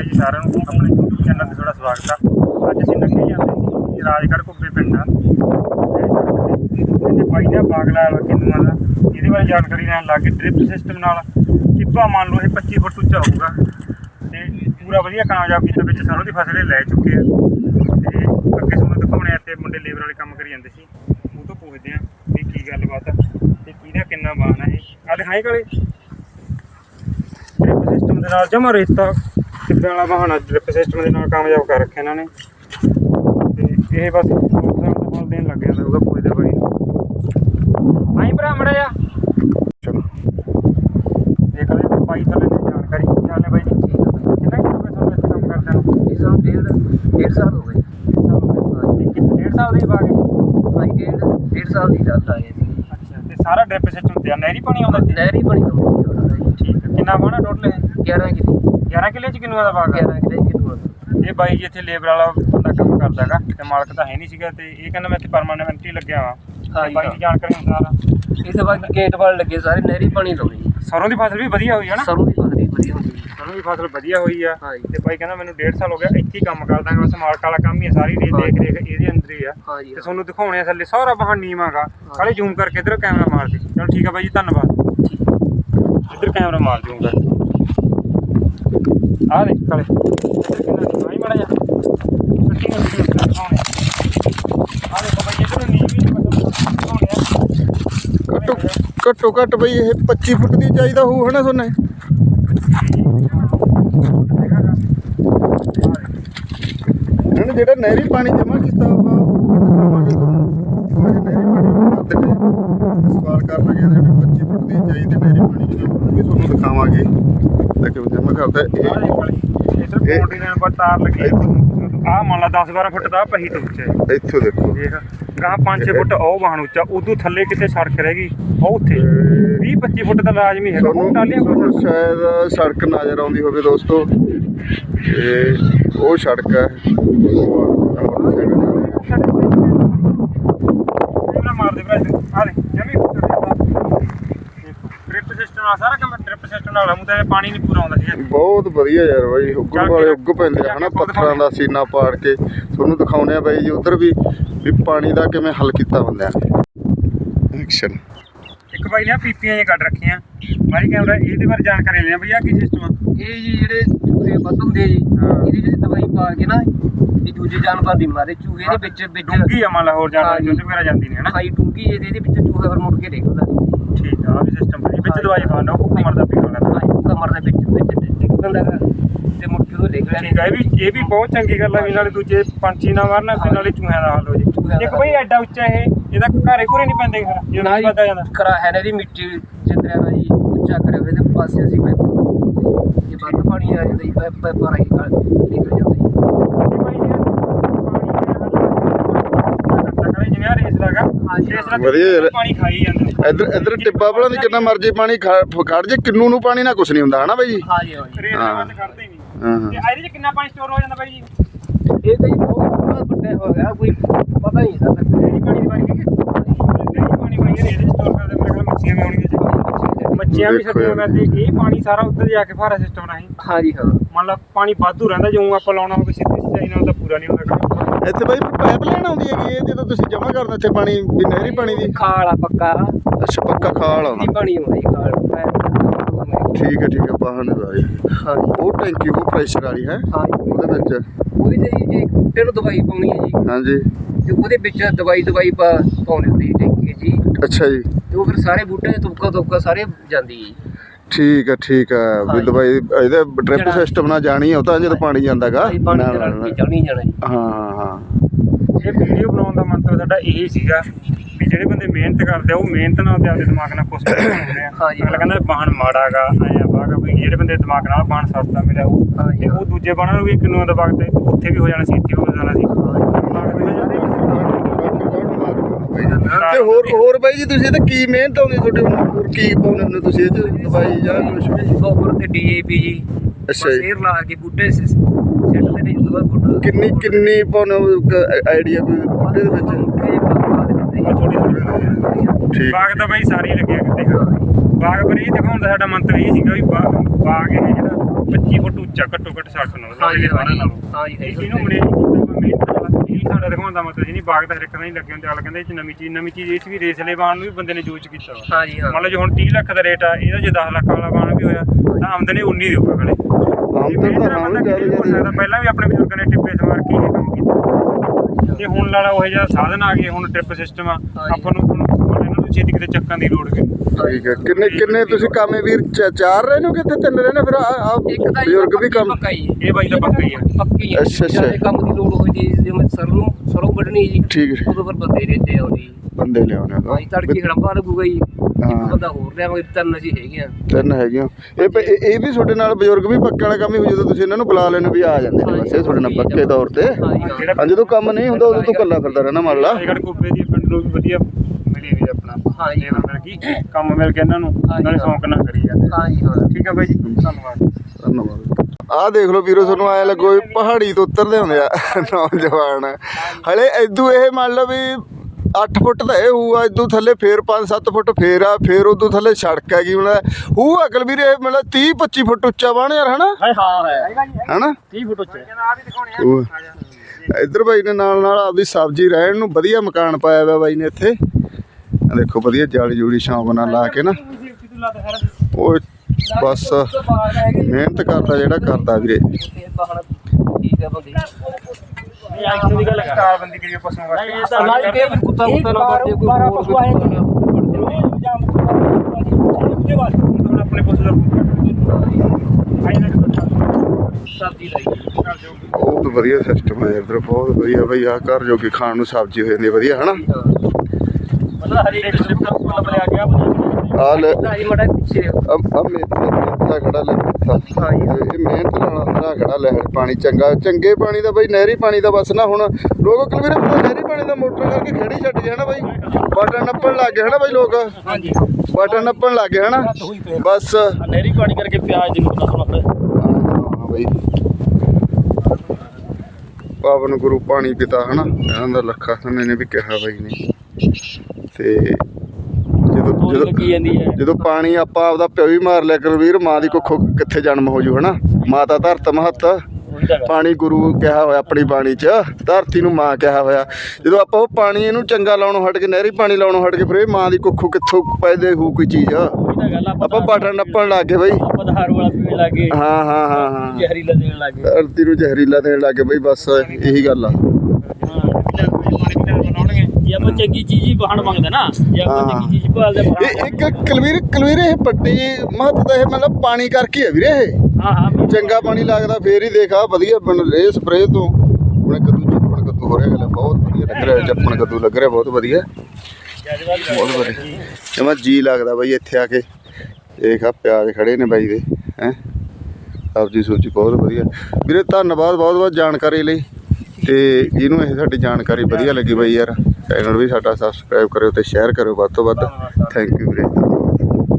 ਬਾਈ ਜੀ ਸਾਰਿਆਂ ਨੂੰ ਆਪਣੇ YouTube ਚੈਨਲ ਤੇ ਤੁਹਾਡਾ ਸਵਾਗਤ ਆ। ਅੱਜ ਅਸੀਂ ਲੰਘੇ ਜਾਂਦੇ ਸੀ ਰਾਜਗੜ੍ਹ ਕੁੱਬੇ ਪਿੰਡ ਆ। ਤੇ ਬਾਈ ਨੇ ਬਾਗ ਕਿੰਨੂਆਂ ਦਾ ਇਹਦੇ ਬਾਰੇ ਜਾਣਕਾਰੀ ਲੈਣ ਲੱਗ ਗਏ ਡ੍ਰਿਪ ਸਿਸਟਮ ਨਾਲ ਟਿੱਪਾ ਮੰਨ ਲਓ ਇਹ 25 ਫੁੱਟ ਉੱਚਾ ਹੋਊਗਾ, ਤੇ ਪੂਰਾ ਵਧੀਆ ਕਾਮਯਾਬ ਕੀਤਾ ਵਿੱਚ ਸਰੋਂ ਦੀ ਫਸਲ ਇਹ ਲੈ ਚੁੱਕੇ ਆ। ਤੇ ਅੱਗੇ ਤੁਹਾਨੂੰ ਦਿਖਾਉਣੇ ਆ ਤੇ ਮੁੰਡੇ ਲੇਬਰ ਵਾਲੇ ਕੰਮ ਕਰੀ ਜਾਂਦੇ ਸੀ। ਉਹ ਤੋਂ ਪੁੱਛਦੇ ਆ ਵੀ ਕੀ ਗੱਲਬਾਤ ਆ, ਤੇ ਕਿਹਦਾ ਕਿੰਨਾ ਬਾਣ ਆ ਇਹ। ਆ ਦਿਖਾਈ ਕਾਲੇ? ਡ੍ਰਿਪ ਸਿਸਟਮ ਦੇ ਨਾਲ ਜਮਾ ਰੇਤਾ। ਟਿੱਪੇ ਵਾਲਾ ਬਹਾਨਾ ਡ੍ਰਿਪ ਸਿਸਟਮ ਦੇ ਨਾਲ ਕਾਮਯਾਬ ਕਰ ਰੱਖਿਆ ਇਹਨਾਂ ਨੇ। ਤੇ ਇਹ ਬਸ ਦਾ ਫਲ ਦੇਣ ਲੱਗ ਜਾਂਦਾ ਉਹਦਾ ਪੁੱਛਦੇ ਬਾਈ ਨੂੰ ਆਈ ਭਰਾ ਮੜਾ ਜਾ। ਚਲੋ। ਦੇਖ ਲੈ ਬਾਈ ਥੱਲੇ ਦੀ ਜਾਣਕਾਰੀ ਕੀ ਹਾਲ ਹੈ ਬਾਈ ਜੀ ਕਿੰਨਾ ਕੁ ਹੋ ਗਿਆ ਤੁਹਾਨੂੰ ਇੱਥੇ ਕੰਮ ਕਰਦਿਆਂ ਨੂੰ? ਇਹ ਸਾਨੂੰ ਡੇਢ ਡੇਢ ਸਾਲ ਹੋ ਗਏ। ਡੇਢ ਸਾਲ ਦੇ ਬਾਅਦ? ਭਾਈ ਡੇਢ ਡੇਢ ਸਾਲ ਦੀ ਰਾਤ ਆਏ ਸੀ ਅੱਛਾ ਤੇ ਸਾਰਾ ਡ੍ਰਿਪ ਸਿਸਟਮ ਤੇ ਨਹਿਰੀ ਪਾਣੀ ਆਉਂਦਾ ਨਹਿਰੀ ਬਣੀ ਹੋਈ ਉਹਨਾਂ ਦਾ ਠੀਕ ਹੈ ਕਿੰਨਾ ਬਾਣਾ ਟੋਟਲ ਇਹ 11 ਕਿਲੋ। 11 ਕਿੱਲੇ ਚ ਕਿੰਨੂਆਂ ਦਾ ਬਾਗ ਆ? 11 ਕਿਲੋ ਕਿਲੋ ਇਹ ਬਾਈ ਜੀ ਇੱਥੇ ਲੇਬਰ ਵਾਲਾ ਬੰਦਾ ਕੰਮ ਕਰਦਾ ਹੈਗਾ ਤੇ ਮਾਲਕ ਤਾਂ ਹੈ ਨਹੀਂ ਸੀਗਾ ਤੇ ਇਹ ਕਹਿੰਦਾ ਮੈਂ ਇੱਥੇ ਪਰਮਾਨੈਂਟਲੀ ਲੱਗਿਆ ਹਾਂ ਜੀ, ਬਾਈ ਹਾਂ। ਦੀ ਜਾਣਕਾਰੀ ਅਨੁਸਾਰ ਇਹ ਤਾਂ ਗੇਟ ਵਾਲ ਲੱਗੇ ਸਾਰੇ ਨਹਿਰੀ ਪਾਣੀ ਲਾਉਣੀ ਸਰੋਂ ਦੀ ਫਸਲ ਵੀ ਵਧੀਆ ਹੋਈ ਹੈ ਨਾ? ਸਰੋਂ ਦੀ ਫਸਲ ਵਧੀਆ ਹੁੰਦੀ ਹੈ ਸਰੋਂ ਦੀ ਫਸਲ ਵਧੀਆ ਹੋਈ ਆ ਹਾਂ ਜੀ ਤੇ ਬਾਈ ਕਹਿੰਦਾ ਮੈਨੂੰ 1.5 ਸਾਲ ਹੋ ਗਿਆ ਇੱਥੇ ਹੀ ਕੰਮ ਕਰਦਾ ਬਸ ਮਾਲਕ ਵਾਲਾ ਕੰਮ ਹੀ ਆ ਸਾਰੀ ਰੇ ਦੇਖ ਰੇਖ ਇਹਦੇ ਅੰਦਰ ਹੀ ਆ। ਹਾਂ ਜੀ ਤੇ ਤੁਹਾਨੂੰ ਦਿਖਾਉਣੇ ਆ ਥੱਲੇ ਸਾਰਾ ਬਾਹਰ ਨੀਵਾਂਗਾ ਕਾਲੇ ਜ਼ੂਮ ਕਰਕੇ ਇਧਰ ਕੈਮਰਾ ਮਾਰ ਦੇ। ਚਲੋ ਠੀਕ ਆ ਬਾਈ ਜੀ ਧੰਨਵਾਦ। ਇੱਧਰ ਕੈਮਰਾ ਮਾਰ ਕਰਕੇ ਆ ਦੇਖ ਕਾਲੇ। ਇੱਧਰ ਕਿੰਨਾ ਜਾ ਸੱਚੀ ਗੱਲ ਦਿਖਾਉਣੇ ਆ ਦੇਖੋ ਬਾਈ ਇੱਧਰ ਨੀਵੀਂ ਮਤਲਬ ਘੱਟੋ ਘੱਟੋ ਘੱਟ ਬਈ ਇਹ 25 ਫੁੱਟ ਦੀ ਚਾਹੀਦਾ ਹੋਊ, ਹਨਾ ਸੋਨੇ? ਹੁਣ ਜਿਹੜਾ ਨਹਿਰੀ ਪਾਣੀ ਜਮਾ ਕੀਤਾ ਹੋਊਗਾ, ਉਹ ਦਿਖਾਵਾਂਗੇ ਤੁਹਾਨੂੰ ਅੱਜ ਨਹਿਰੀ ਪਾਣੀ ਕਰਦੇ ਨੇ ਸਵਾਲ ਕਰਨ ਲੱਗੇ ਜਿਹੜੇ 25 ਫੁੱਟ ਦੀ ਚਾਹੀਦੀ ਨਹਿਰੀ ਪਾਣੀ ਕਿੰਨਾ ਉਹ ਵੀ ਤੁਹਾਨੂੰ ਦਿਖਾਵਾਂਗੇ। ਤਾਂ ਕਿ ਜਮਾ ਕਰਦਾ ਆ ਕਾਲੇ ਇੱਧਰ ਬਾਉਂਡਰੀ ਨਾਲ ਪਰ ਤਾਰ ਲੱਗੀ ਆ ਮੰਨ ਲਾ 10 12 ਫੁੱਟ ਦਾ ਪਹੀ ਤੋਂ ਉੱਚਾ ਹੈ। ਇਹ ਇੱਥੋਂ ਦੇਖੋ। ਦੇਖ ਗਾਂ 5-6 ਫੁੱਟ ਉਹ ਵਾਹਣ ਉੱਚਾ ਉਦੋਂ ਥੱਲੇ ਕਿਤੇ ਸੜਕ ਰਹਿ ਗਈ ਉਹ ਉੱਥੇ। 20-25 ਫੁੱਟ ਤਾਂ ਲਾਜ਼ਮੀ ਹੈਗਾ। ਉਹ ਟਾਲੀਆਂ ਤੁਹਾਨੂੰ ਸ਼ਾਇਦ ਸੜਕ ਨਜ਼ਰ ਆਉਂਦੀ ਹੋਵੇ ਦੋਸਤੋ। ਇਹ ਉਹ ਸੜਕ ਹੈ। ਮਾਰ ਦੇ ਭਰਾ ਆ ਦੇ ਜਮੀ ਡ੍ਰਿਪ ਸਿਸਟਮ ਨਾਲ ਸਾਰਾ ਕੰਮ ਡ੍ਰਿਪ ਸਿਸਟਮ ਨਾਲ ਮੂੰਹ ਤੇ ਪਾਣੀ ਨਹੀਂ ਪੂਰਾ ਆਉਂਦਾ ਸੀ ਬਹੁਤ ਵਧੀਆ ਯਾਰ ਬਾਈ ਉੱਗਣ ਵਾਲੇ ਉੱਗ ਪੈਂਦੇ ਆ ਹਨਾ ਪੱਥਰਾਂ ਦਾ ਸੀਨਾ ਪਾੜ ਕੇ। ਤੁਹਾਨੂੰ ਦਿਖਾਉਣੇ ਆ ਬਾਈ ਜੀ ਉਧਰ ਵੀ ਵੀ ਪਾਣੀ ਦਾ ਕਿਵੇਂ ਹੱਲ ਕੀਤਾ ਬੰਦਿਆਂ ਨੇ। ਐਕਸ਼ਨ ਇੱਕ ਬਾਈ ਨੇ ਪੀਪੀਆਂ ਜਿਹੀਆਂ ਕੱਢ ਰੱਖੀਆਂ। ਮਾਰੀ ਕੈਮਰਾ ਇਹਦੇ ਬਾਰੇ ਜਾਣਕਾਰੀ ਲੈਣਾ ਬਈ ਆ ਕੀ ਸਿਸਟਮ ਆ? ਇਹ ਜੀ ਜਿਹੜੇ ਚੂਹੇ ਵੱਧ ਹੁੰਦੇ ਜੀ। ਇਹਦੀ ਜਿਹੜੀ ਦਵਾਈ ਪਾ ਕੇ ਨਾ ਇਹ ਦੂਜੇ ਜਾਨਵਰ ਦੀ ਮਾਰੇ ਚੂਹੇ ਦੇ ਵਿੱਚ ਵਿੱਚ ਡੂੰਗੀ ਆ ਮੰਨ ਲਾ ਹੋਰ ਜਾਣਾ ਹਾਂ ਜੀ। ਜੁੱਧ ਵਗੈਰਾ ਜਾਂਦੀ ਨਹੀਂ ਹਨਾ? ਖਾਈ ਡੂੰਗੀ ਇਹਦੇ ਇਹਦੇ ਵਿੱਚ ਚੂਹਾ ਫਿਰ ਮੁੜ ਕੇ ਦੇਖਦਾ ਨਹੀਂ ਆ ਵੀ ਸਿਸਟਮ ਵਧੀਆ ਵਿੱਚ ਦਵਾਈ ਪਾਉਣਾ ਉਹ ਭੁੱਖ ਮਰਦਾ ਪੀ ਲੈਂਦਾ ਹਾਂ ਜੀ ਕਮਰ ਦੇ ਵਿੱਚ ਵਿੱਚ ਡਿੱਗ ਪੈਂਦਾ ਗਾ ਤੇ ਮੁੜ ਕੇ ਉਹ ਲੈਣੀ ਠੀਕ ਆ ਇਹ ਵੀ ਇਹ ਵੀ ਬਹੁਤ ਚੰਗੀ ਗੱਲ ਆ ਵੀ ਨਾਲੇ ਦੂਜੇ ਪੰਛੀ ਨਾ ਮਾਰਨਾ ਤੇ ਨਾਲੇ ਚੂਹਿਆਂ ਦਾ ਹੱਲ ਹੋ ਜੇ। ਦਾ ਇੱਕ ਬਈ ਐਡਾ ਉੱਚਾ ਇਹ ਇਹਦਾ ਘਰੇ ਘੁਰੇ ਨਹੀਂ ਪੈਂਦੇ ਫਿਰ ਨਾ ਨਹੀਂ ਜੀ ਪਤਾ ਜਾਂਦਾ। ਕਰਾ ਹੈ ਨੇ ਦੀ ਮਿੱਟੀ ਜਿੰਦਰਿਆਂ ਦਾ ਜੀ ਉੱਚਾ ਕਰੇ ਹੋਏ ਤੇ ਪਾਸੇ ਅਸੀਂ ਪੈਪ ਜੇ ਵੱਧ ਪਾਣੀ ਆ ਜਾਂਦਾ ਜੀ ਪੈਪ ਪੈਪ ਰਾਹੀਂ ਨਿਕਲ ਜਾਂਦਾ ਜੀ। ਜੀ ਪਾਣੀ ਜਿਵੇਂ ਆ ਰੇਸ ਦਾਗਾ ਹਾਂਜੀ, ਰੇਸ ਦਾ ਵਧੀਆ ਯਾਰ। ਪਾਣੀ ਖਾਈ ਜਾਂਦਾ ਇੱਧਰ ਇੱਧਰ ਟਿੱਬਾ ਬਲਾਂ ਦੀ ਜਿੰਨਾ ਮਰਜ਼ੀ ਪਾਣੀ ਖੜ ਖੜ ਜੇ ਕਿੰਨੂ ਨੂੰ ਪਾਣੀ ਨਾਲ ਕੁਛ ਨਹੀਂ ਹੁੰਦਾ ਹਨਾ ਬਾਈ ਜੀ? ਹਾਂ ਜੀ ਹਾਂ ਜੀ ਰੇਸ ਦਾ ਬੰਦ ਕਰਦੇ ਹੀ ਨਹੀਂ। ਹਾਂ ਹਾਂ। ਤੇ ਇਹਦੇ ਚ ਕਿੰਨਾ ਪਾਣੀ ਸਟੋਰ ਹੋ ਜਾਂਦਾ ਬਾਈ ਜੀ? ਇਹ ਤਾਂ ਜੀ ਬਹੁਤ ਵੱਡਾ ਹੋ ਗਿਆ ਕੋਈ ਪਤਾ ਨਹੀਂ ਸਰ ਡੇਰੀ ਪਾਣੀ ਦੀ ਵਾਰੀ ਕਿ? ਡੇਰੀ ਪਾਣੀ ਬਾਈ ਇਹ ਇਹਦੇ ਚ ਸਟੋਰ ਕਰਦੇ ਮੇਰੇ ਖਿਆਲ ਮੱਛੀਆਂ ਵੀ ਆਉਣਗੀਆਂ ਜੀ। ਮੱਛੀਆਂ ਵੀ ਦੇਖੋ ਸੱਜੀਆਂ ਯਾਰ। ਕਰਦੇ ਇਹ ਪਾਣੀ ਸਾਰਾ ਉੱਧਰ ਜਾ ਕੇ ਫਾਰਾ ਸਿਸਟਮ ਰਾਹੀਂ। ਹਾਂ ਜੀ ਹਾਂ। ਮੰਨ ਲਾ ਪਾਣੀ ਵਾਧੂ ਰਹਿੰਦਾ ਜਿਉਂ ਆਪਾਂ ਲਾਉਣਾ ਹੋਵੇ ਸਿੱਧੀ ਸਿੱਧਾਈ ਨਾਲ ਤਾਂ ਪੂਰਾ ਨਹੀਂ ਹੁੰਦਾ। ਕੰਮ ਇੱਥੇ ਬਾਈ ਪਾਈਪ ਲਾਈਨ ਆਉਂਦੀ ਹੈਗੀ ਇਹ ਜਦੋਂ ਤੁਸੀਂ ਜਮਾ ਕਰਦੇ ਇੱਥੇ ਪਾਣੀ ਵੀ ਨਹਿਰੀ ਪਾਣੀ ਦੀ। ਖਾਲ ਆ ਪੱਕਾ। ਅੱਛਾ ਪੱਕਾ ਖਾਲ ਆਉਂਦਾ ਦੀ ਪਾਣੀ ਆਉਂਦਾ ਜੀ ਖਾਲ ਠੀਕ ਹੈ ਠੀਕ ਹੈ ਬਾਹਨ ਦਾ ਜੀ। ਹਾਂ ਉਹ ਟੈਂਕੀ ਉਹ ਪ੍ਰੈਸ਼ਰ ਵਾਲੀ ਹੈ? ਹਾਂ ਉਹਦੇ ਵਿੱਚ। ਉਹਦੀ ਜੀ ਜੇ ਕੁੱਤੇ ਨੂੰ ਦਵਾਈ ਪਾਉਣੀ ਹੈ ਜੀ। ਹਾਂਜੀ। ਤੇ ਉਹਦੇ ਵਿੱਚ ਦਵਾਈ ਦਵਾਈ ਪਾਉਣੀ ਹੁੰਦੀ ਹੈ ਟੈਂਕੀ ਜੀ। ਅੱਛਾ ਜੀ। ਤੇ ਉਹ ਫਿਰ ਸਾਰੇ ਬੂਟੇ ਤੁਪਕਾ ਤੁਪਕਾ ਸਾਰੇ ਜਾਂਦੀ ਹੈ ਜੀ। ਠੀਕ ਹੈ ਠੀਕ ਹੈ ਵੀ ਹਾਂਜੀ। ਦਵਾਈ ਇਹਦੇ ਡ੍ਰਿਪ ਜਿਹੜਾ- ਸਿਸਟਮ ਨਾਲ ਜਾਣੀ ਉਹ ਤਾਂ ਜਦੋਂ ਪਾਣੀ ਜਾਂਦਾਗਾ। ਹਾਂ ਪਾਣੀ ਨਾਲ ਜਾਣਾ ਜੀ ਹਾਂ ਹਾਂ ਹਾਂ। ਇਹ ਵੀਡੀਓ ਬਣਾਉਣ ਦਾ ਮੰਤਵ ਸਾਡਾ ਇਹ ਸੀਗਾ ਵੀ ਜਿਹੜੇ ਬੰਦੇ ਮਿਹਨਤ ਕਰਦੇ ਆ ਉਹ ਮਿਹਨਤ ਨਾਲ ਤੇ ਆਪਦੇ ਦਿਮਾਗ ਨਾਲ ਕੁਝ ਕਰਦੇ ਆ। ਹਾਂ ਜੀ। ਅਗਲਾ ਕਹਿੰਦਾ ਬਾਹਣ ਮਾੜਾਗਾ ਐ ਬਾਗਾ ਵੀ ਜਿਹੜੇ ਬੰਦੇ ਦਿਮਾਗ ਨਾਲ ਬਾਹਣ ਸਸਤਾ ਮਿਲਿਆ ਉਹ। ਤੇ ਉਹ ਦੂਜੇ ਬਾਹਣ ਨੂੰ ਵੀ ਕਿੰਨੂ ਦਾ ਵਕਤ ਤੇ ਉੱਥੇ ਵੀ ਹੋ ਜਾਣਾ ਸੀ ਇੱਥੇ ਵੀ ਹੋ ਜਾਣਾ ਸੀ। ਤੇ ਹੋਰ ਹੋਰ ਬਾਈ ਜੀ ਤੁਸੀਂ ਇਹਦੇ ਕੀ ਮਿਹਨਤ ਆਉਂਦੀ ਤੁਹਾਡੇ ਹੁਣ ਹੋਰ ਕੀ ਪਾਉਂਦੇ ਹੁੰਦੇ ਤੁਸੀਂ ਇਹ ਚ ਦਵਾਈ ਜਾਂ ਕੁਝ ਵੀ? ਗੋਬਰ ਤੇ ਡੀਏਪੀ ਜੀ। ਅੱਛਾ ਜੀ। ਲਾ ਕੇ ਬੂਟੇ ਸ- ਸਿੱਟਦੇ ਨੇ ਜਦੋਂ ਬੂਟਾ ਕਿੰਨੀ ਕਿੰਨੀ ਪਾਉਂਦੇ ਆਈਡੀਆ ਕੋਈ ਬੁੱਢੇ ਦੇ ਵਿੱਚ? ਠੀਕ। ਬਾਗ ਤਾਂ ਬਾਈ ਸਾਰੇ ਲੱਗਿਆ ਕਿਤੇ ਬਾਗ ਪਰ ਇਹ ਦਿਖਾਉਣ ਦਾ ਸਾਡਾ ਮੰਤਵ ਇਹ ਸੀਗਾ ਵੀ ਬਾਗ ਇਹ ਜਿਹੜਾ 25 ਫੁੱਟ ਉੱਚਾ ਘੱਟੋ ਘੱਟ 60 ਨਾਲ ਹਾਂ ਜੀ ਇਹਦੇ ਬਾਰਾਂ ਨਾਲੋਂ ਹਾਂ ਜੀ ਹੈ ਇਹਨੂੰ ਮਨੇ ਕੀਤਾ ਮਿਹਨਤ ਨਾਲ ਇਹ ਸਾਡਾ ਦਿਖਾਉਣ ਦਾ ਮਤਲਬ ਜੀ ਨਹੀਂ ਬਾਗ ਦਾ ਹਰ ਇੱਕ ਦਾ ਹੀ ਲੱਗੇ ਹੁੰਦੇ ਆਲ ਕਹਿੰਦੇ ਇਹ 'ਚ ਨਵੀਂ ਚੀਜ਼ ਨਵੀਂ ਚੀਜ਼ ਇਸ ਵੀ ਰੇਸਲੇ ਬਾਣ ਨੂੰ ਵੀ ਬੰਦੇ ਨੇ ਯੂਜ਼ ਕੀਤਾ ਵਾ। ਹਾਂ ਜੀ ਹਾਂ। ਮੰਨ ਲਓ ਜੇ ਹੁਣ 30 ਲੱਖ ਦਾ ਰੇਟ ਆ ਇਹਦਾ ਜੇ 10 ਲੱਖ ਵਾਲਾ ਬਾਣ ਵੀ ਹੋਇਆ ਤਾਂ ਆਮਦਨੀ 19 ਦੇਊਗਾ ਅਗਲੇ ਆਮਦਨ ਤਾਂ ਹਾਂ ਜ਼ਿਆਦਾ ਹੋ ਸਕਦਾ? ਪਹਿਲਾਂ ਵੀ ਆਪਣੇ ਬਜ਼ੁਰਗਾਂ ਨੇ ਟਿੱਪੇ ਸਵਾਰ ਕੇ ਇਹ ਕੰਮ ਕੀਤਾ। ਤੇ ਹੁਣ ਲਾਲਾ ਉਹ ਜਿਹਾ ਸਾਧਨ ਆ ਗਏ ਹੁਣ ਟ੍ਰਿਪ ਸਿਸਟਮ ਆ। ਆਪਾਂ ਨੂੰ ਛੇਤੀ ਕਿਤੇ ਚੱਕਾਂ ਦੀ ਲੋੜ ਨਹੀਂ। ਠੀਕ ਹੈ। ਕਿੰਨੇ ਕਿੰਨੇ ਤੁਸੀਂ ਕਾਮੇ ਵੀਰ ਚ- ਚਾਰ ਰਹੇ ਨੇ ਕਿਤੇ ਤਿੰਨ ਰਹੇ ਨੇ? ਫਿਰ ਆ ਆ ਇੱਕ ਤਾਂ ਜੀ ਬਜ਼ੁਰਗ ਵੀ ਕੰਮ ਪੱਕਾ ਹੀ ਇਹ ਬਾਈ ਤਾਂ ਪੱਕਾ ਹੀ ਆ ਪੱਕੀ ਹੈ ਅੱਛਾ, ਅੱਛਾ। ਜਦੋਂ ਕੰਮ ਦੀ ਲੋੜ ਹੋਈ ਜੀ ਜਿਵੇਂ ਸਰ ਨੂੰ ਸਰੋਂ ਵੱਢਣੀ ਜੀ ਠੀਕ ਹੈ। ਉਦੋਂ ਫਿਰ ਬੰਦੇ ਰਹਿੰਦੇ ਆਉਣੀ ਬੰਦੇ ਲਿਆਉਣੇ ਆ ਹਾਂ ਜੀ ਤੜਕੀ ਖੜੰਬਾ ਲੱਗੂਗਾ ਜੀ। ਇੱਕ ਹਾਂ। ਬੰਦਾ ਹੋਰ ਲਿਆਵਾਂਗੇ ਤਿੰਨ ਅਸੀਂ ਹੈਗੇ ਆ। ਤਿੰਨ ਹੈਗੀਆਂ। ਇਹ ਪ- ਇਹ ਇਹ ਵੀ ਤੁਹਾਡੇ ਨਾਲ ਬਜ਼ੁਰਗ ਵੀ ਪੱਕੇ ਵਾਲਾ ਕੰਮ ਹੀ ਹੋ ਜਦੋਂ ਤੁਸੀਂ ਇਹਨਾਂ ਨੂੰ ਬੁਲਾ ਲੈਣ ਵੀ ਆ ਜਾਂਦੇ ਨੇ। ਬਸ ਇਹ ਤੁਹਾਡੇ ਨਾਲ ਪੱਕੇ ਤੌਰ ਤੇ। ਹਾਂ ਜੀ ਹਾਂ। ਹਾਂ ਜਦੋਂ ਕੰਮ ਨਹੀਂ ਹੁੰਦਾ ਉਦੋਂ ਤੂੰ ਇਕੱਲਾ ਫਿਰਦਾ ਰਹਿਣਾ ਮੰਨ ਲਾ ਦੀ ਪਿੰਡ ਨੂੰ ਵੀ ਵਧੀਆ। ਮਿਲੀ ਵੀ ਆਪਣਾ। ਹਾਂ ਜੀ। ਲੇਬਰ ਮਿਲ ਗਈ ਕੰਮ ਮਿਲ ਕੇ ਇਹਨਾਂ ਨੂੰ ਹਾਂ ਜੀ, ਨਾਲੇ ਹਾਂ। ਸ਼ੌਂਕ ਨਾਲ ਕਰੀ ਜਾਂਦੇ। ਹਾਂ ਜੀ ਹਾਂ ਠੀਕ ਆ ਬਾਈ ਜੀ? ਧੰਨਵਾਦ। ਧੰਨਵਾਦ। ਆਹ ਦੇਖ ਲਓ ਵੀਰੋ ਤੁਹਾਨੂੰ ਐ ਲੱਗੋ ਵੀ ਪਹਾੜੀ ਤੋਂ ਉਤਰਦੇ ਹੁੰਦੇ ਆ ਨੌਜਵਾਨ। ਹਲੇ ਐਦੂ ਇਹ ਮੰਨ ਲਓ ਵੀ 8 ਫੁੱਟ ਤਾਂ ਇਹ ਹੋਊਗਾ ਇਦੋਂ ਥੱਲੇ ਫੇਰ 5-7 ਫੁੱਟ ਫੇਰ ਆ ਫੇਰ ਉਦੋਂ ਥੱਲੇ ਸੜਕ ਹੈਗੀ ਮਤਲਬ ਹੂ ਅਕਲ ਵੀਰੇ ਇਹ ਮਤਲਬ 30-25 ਫੁੱਟ ਉੱਚਾ ਬਣ ਯਾਰ ਹਨਾ? ਹਾਂ ਹਾਂ ਹੈ। ਹਨਾ? 30 ਫੁੱਟ ਉੱਚਾ। ਆ ਵੀ ਦਿਖਾਉਣੇ ਉਹ ਇੱਧਰ ਬਾਈ ਨੇ ਨਾਲ ਨਾਲ ਆਪਦੀ ਸਬਜ਼ੀ ਰਹਿਣ ਨੂੰ ਵਧੀਆ ਮਕਾਨ ਪਾਇਆ ਹੋਇਆ ਬਾਈ ਨੇ ਇੱਥੇ। ਦੇਖੋ ਵਧੀਆ ਜਾਲੀ ਜੂੜੀ ਸ਼ੌਂਕ ਨਾਲ ਲਾ ਕੇ ਨਾ। ਉਹ ਬਸ ਮਿਹਨਤ ਕਰਦਾ ਜਿਹੜਾ ਕਰਦਾ ਵੀਰੇ। ਠੀਕ ਹੈ ਬੰਦੇ ਇਹ ਆਈਟਮ ਦੀ ਗੱਲ ਕਰ ਬੰਦੀ ਕਰੀਏ ਪਸ਼ੂਆਂ ਵਾਸਤੇ ਨਾਲ ਕੇ ਕੁੱਤਾ ਕੁੱਤਾ ਨਾ ਵਰਤੇ ਕੋਈ ਹੋਰ ਪਸ਼ੂ ਆਏ ਹੁਣ ਆਪਣੇ ਪਸ਼ੂ ਦਾ ਬਹੁਤ ਵਧੀਆ ਸਿਸਟਮ ਹੈ ਇਧਰ ਬਹੁਤ ਵਧੀਆ ਬਈ ਆ ਘਰ ਜੋ ਕਿ ਖਾਣ ਨੂੰ ਸਬਜ਼ੀ ਹੋ ਜਾਂਦੀ ਹੈ ਵਧੀਆ, ਹਨਾ? ਮਤਲਬ ਹਰੀ ਇੱਕ ਸਿਫਟ ਕੋਲ ਲਿਆ ਗਿਆ ਆ ਲੈ। ਜੀ ਮੜਾ ਪਿੱਛੇ ਆ ਆ ਮੇਥਾ ਮੇਥਾ ਖੜਾ ਲੈ ਮੇਥਾ ਹਾਂ ਜੀ। ਇਹ ਮਿਹਨਤ ਨਾਲ ਹਰਾ ਖੜਾ ਲੈ ਪਾਣੀ ਚੰਗਾ ਚੰਗੇ ਪਾਣੀ ਦਾ ਬਈ ਨਹਿਰੀ ਪਾਣੀ ਦਾ ਬਸ ਨਾ ਹੁਣ। ਲੋਕ ਕਲਵੀਰੇ ਨਹਿਰੀ ਪਾਣੀ ਦਾ ਮੋਟਰ ਕਰਕੇ ਖੇੜੀ ਛੱਡ ਹਨਾ ਬਈ? ਬਟਨ ਨੱਪਣ ਲੱਗ ਗਏ ਹਨਾ ਬਈ ਲੋਕ? ਹਾਂਜੀ। ਬਟਨ ਨੱਪਣ ਲੱਗ ਗਏ ਹਨਾ? ਬਸ। ਨਹਿਰੀ ਪਾਣੀ ਕਰਕੇ ਪਿਆਜ਼ ਦੀ ਹਾਂ ਬਈ। ਪਾਵਨ ਗੁਰੂ ਪਾਣੀ ਪਿਤਾ ਹਨਾ? ਇਹਨਾਂ ਦਾ ਲੱਖਾ ਸੰਨੇ ਨੇ ਵੀ ਕਿਹਾ ਬਾਈ ਨੇ ਤੇ ਜਦੋਂ ਜਦੋਂ ਜਾਂਦੀ ਹੈ। ਜਦੋਂ ਪਾਣੀ ਆਪਾਂ ਆਪਦਾ ਪਿਓ ਹੀ ਮਾਰ ਲਿਆ ਕਰਵੀਰ ਮਾਂ ਦੀ ਕੁੱਖੋਂ ਕਿੱਥੇ ਜਨਮ ਹੋ ਜੂ ਹਨਾ? ਮਾਤਾ ਧਰਤ ਮਹੱਤ। ਪਾਣੀ ਗੁਰੂ ਕਿਹਾ ਹੋਇਆ ਆਪਣੀ ਬਾਣੀ 'ਚ ਧਰਤੀ ਨੂੰ ਮਾਂ ਕਿਹਾ ਹੋਇਆ। ਜਦੋਂ ਆਪਾਂ ਉਹ ਪਾਣੀ ਇਹਨੂੰ ਚੰਗਾ ਲਾਉਣੋਂ ਹਟ ਕੇ ਨਹਿਰੀ ਪਾਣੀ ਲਾਉਣੋਂ ਹਟ ਕੇ ਫਿਰ ਇਹ ਮਾਂ ਦੀ ਕੁੱਖੋਂ ਕਿੱਥੋਂ ਪੈਦੇ ਹੋਊ ਕੋਈ ਚੀਜ਼? ਆਪਾਂ ਬਟਨ ਨੱਪਣ ਲੱਗ ਗਏ ਬਈ। ਆਪਾਂ ਹਰ ਵਾਲਾ ਪੀਣ ਲੱਗੇ ਹਾਂ ਹਾਂ ਹਾਂ ਹਾਂ। ਜ਼ਹਿਰੀਲਾ ਦੇਣ ਲੱਗੇ ਧਰਤੀ ਨੂੰ ਜ਼ਹਿਰੀਲਾ ਦੇਣ ਲੱਗ ਗਏ ਬਈ ਬਸ ਇਹੀ ਗੱਲ ਆ। ਜੇ ਆਪਾਂ ਚੰਗੀ ਚੀਜ਼ ਹੀ ਬਾਹਣ ਮੰਗਦੇ ਨਾ ਜੇ ਆਪਾਂ। ਚੰਗੀ ਚੀਜ਼ ਭਾਲਦੇ ਇਹ ਇੱਕ ਕਲਵੀਰ ਕਲਵੀਰ ਇਹ ਪੱਟੀ ਮਹੱਤਤਾ ਇਹ ਮਤਲਬ ਪਾਣੀ ਕਰਕੇ ਹੈ ਵੀਰੇ ਇਹ। ਹਾਂ ਹਾਂ ਚੰਗਾ ਪਾਣੀ ਲੱਗਦਾ ਫੇਰ ਹੀ ਦੇਖ ਆ ਵਧੀਆ ਬਣ ਰੇ ਸਪਰੇ ਤੋਂ। ਆਪਣੇ ਕੱਦੂ ਚੱਪਣ ਕੱਦੂ ਹੋ ਰਿਹਾ ਗੱਲ ਬਹੁਤ ਵਧੀਆ ਲੱਗ ਰਿਹਾ ਚੱਪਣ ਕੱਦੂ ਲੱਗ ਰਿਹਾ ਬਹੁਤ ਵਧੀਆ। ਬਹੁਤ ਵਧੀਆ। ਜਮਾ ਜੀ ਲੱਗਦਾ ਬਾਈ ਇੱਥੇ ਆ ਕੇ। ਦੇਖ ਆ ਪਿਆਜ਼ ਖੜੇ ਨੇ ਬਾਈ ਦੇ ਹੈ। ਸਬਜੀ ਸੂਚੀ ਬਹੁਤ ਵਧੀਆ। ਵੀਰੇ ਧੰਨਵਾਦ ਬਹੁਤ ਬਹੁਤ ਜਾਣਕਾਰੀ ਲਈ। ਤੇ ਜਿਹਨੂੰ ਇਹ ਸਾਡੀ ਜਾਣਕਾਰੀ ਵਧੀਆ ਲੱਗੀ ਬਾਈ ਯਾਰ ਚੈਨਲ ਵੀ ਸਾਡਾ ਸਬਸਕ੍ਰਾਈਬ ਕਰਿਓ ਤੇ ਸ਼ੇਅਰ ਕਰਿਓ ਵੱਧ ਤੋਂ ਵੱਧ। ਥੈਂਕ ਯੂ ਵੀਰੇ।